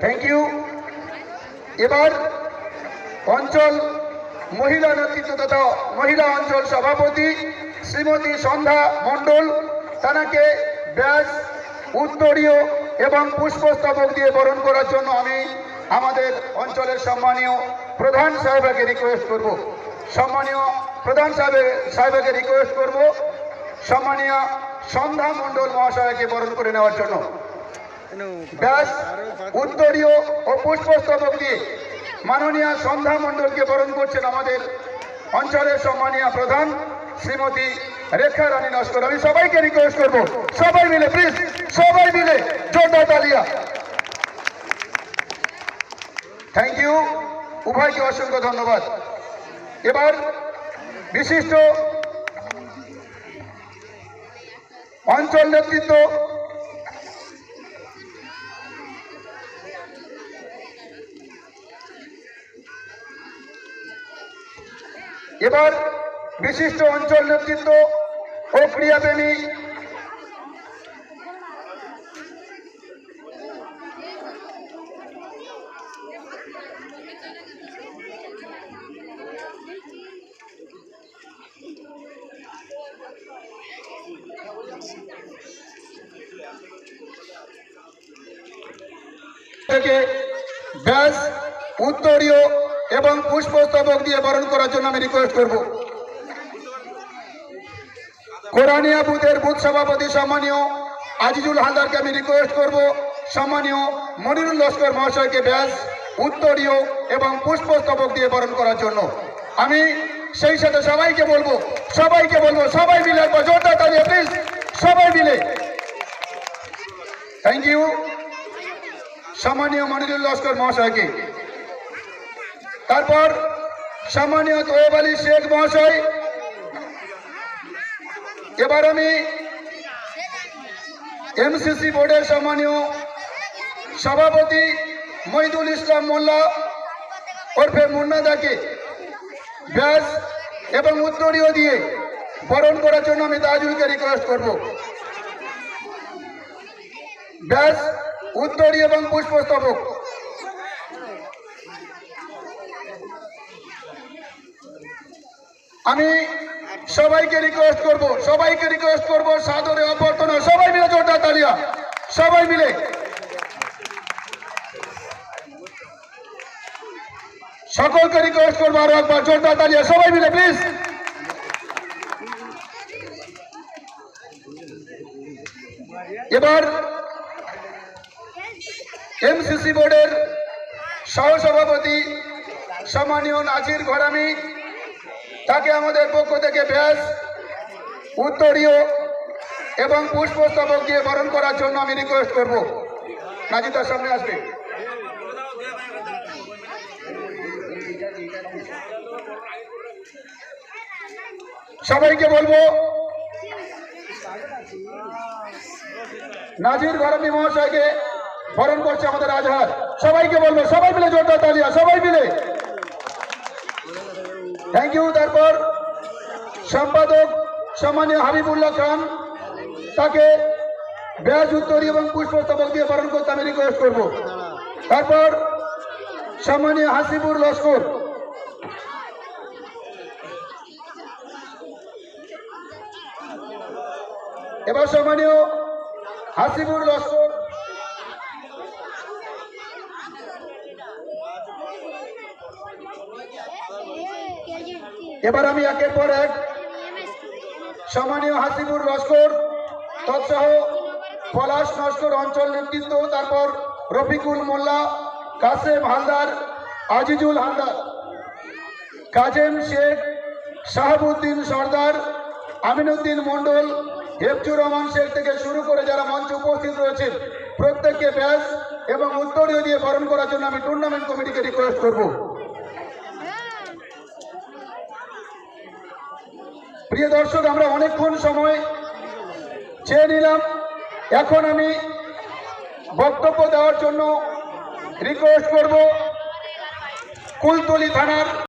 Thank you এবার অঞ্চল মহিলা নেতৃত্ব তথা মহিলা অঞ্চল সভাপতি শ্রীমতী সন্ধ্যা মণ্ডল, তানাকে ব্যাস, উত্তরীয় এবং পুষ্পস্তবক দিয়ে বরণ করার জন্য আমি আমাদের অঞ্চলের সম্মানীয় প্রধান সাহেবকে রিকোয়েস্ট করব। সম্মানীয় প্রধান সাহেবের সাহেবকে রিকোয়েস্ট করব। সম্মানীয় সন্ধ্যা মণ্ডল মহাশয়কে বরণ করে নেওয়ার জন্য। ব্যাস, উত্তরীয় ও পুষ্পস্তবক দিয়ে মাননীয় সন্ধ্যা মণ্ডলকে বরণ করছেন আমাদের অঞ্চলের সম্মানীয় প্রধান শ্রীমতী রেখা রানী নস্কর। আমি সবাইকে রিকোয়েস্ট করব, সবাই মিলে প্লিজ সবাই মিলে, জোরদার তালিয়া। থ্যাংক ইউ উভয়কে অসংখ্য ধন্যবাদ। এবার বিশিষ্ট অঞ্চল নেতৃত্ব এবার বিশিষ্ট অঞ্চল নেতৃত্ব ও ক্রীড়াপ্রেমী থেকে ব্যাস উত্তরীয় এবং পুষ্পস্তবক দিয়ে বরণ করার জন্য আমি রিকোয়েস্ট করব। কোরআনিয়া বুথের বুথ সভাপতি সম্মানীয় আজিজুল হালদারকে আমি রিকোয়েস্ট করব। সম্মানীয় মনিরুল লস্কর মহাশয়কে ব্যাস, উত্তরীয় এবং পুষ্পস্তবক দিয়ে বরণ করার জন্য। আমি সেই সাথে সবাইকে বলব সবাইকে বলব, সবাই মিলে একবার জোরদার তালিয়ে প্লিজ সবাই মিলে। থ্যাংক ইউ সম্মানীয় মনিরুল লস্কর মহাশয়কে। তারপর সম্মানীয় তোয়েব আলী শেখ মহাশয়। এবার আমি এমসিসি বোর্ডের সম্মানীয় সভাপতি মহিদুল ইসলাম মোল্লা ওরফে মুন্নাদাকে ব্যাস এবং উত্তরীয় দিয়ে বরণ করার জন্য আমি তাজুলকে রিকোয়েস্ট করব। ব্যাস উত্তরী এবং পুষ্পস্তবক। আমি সবাইকে রিকোয়েস্ট করব, সবাইকে রিকোয়েস্ট করব, সাদরে অভ্যর্থনা, সবাই মিলে জোরদার তালিয়া, সবাই মিলে। সকলকে রিকোয়েস্ট করব আরও একবার, জোরদার তালিয়া, সবাই মিলে প্লিজ এবার এমসিসি বোর্ডের সহসভাপতি, সম্মানীয় নাজির ঘরামি তাকে আমাদের পক্ষ থেকে ব্যাস উত্তরীয় এবং পুষ্পস্তবক দিয়ে বরণ করার জন্য আমি রিকোয়েস্ট করব। নাজির তার সামনে আসবে। সবাইকে বলব, নাজির ঘরামি মহাশয়কে বরণ করছে আমাদের আজহার। সবাইকে বলব, সবাই মিলে জোরদার তালিয়া, সবাই মিলে। থ্যাংক ইউ তারপর সম্পাদক সম্মানীয় হাবিবুল্লাহ খান, তাকে ব্যাজ উত্তরী এবং পুষ্পস্তবক দিয়ে বরণ করতে আমি রিকোয়েস্ট করব। তারপর সম্মানীয় হাসিবুর লস্কর। এবার সম্মানীয় হাসিবুর লস্কর এবার আমি একের পর এক সম্মানীয় হাসিপুর লস্কর, তৎসহ পলাশ নস্কর অঞ্চল নেতৃত্ব, তারপর রফিকুল মোল্লা, কাসেম হালদার, আজিজুল হালদার, কাজেম শেখ, শাহাবুদ্দিন সর্দার, আমিনুদ্দিন মণ্ডল, হেফজুর রহমান শেখ থেকে শুরু করে যারা মঞ্চে উপস্থিত রয়েছেন, প্রত্যেককে ব্যাস এবং উত্তরীয় দিয়ে বরণ করার জন্য আমি টুর্নামেন্ট কমিটিকে রিকোয়েস্ট করব। প্রিয় দর্শক, আমরা অনেকক্ষণ সময় চেয়ে নিলাম। এখন আমি বক্তব্য দেওয়ার জন্য রিকোয়েস্ট করব কুলতলি থানার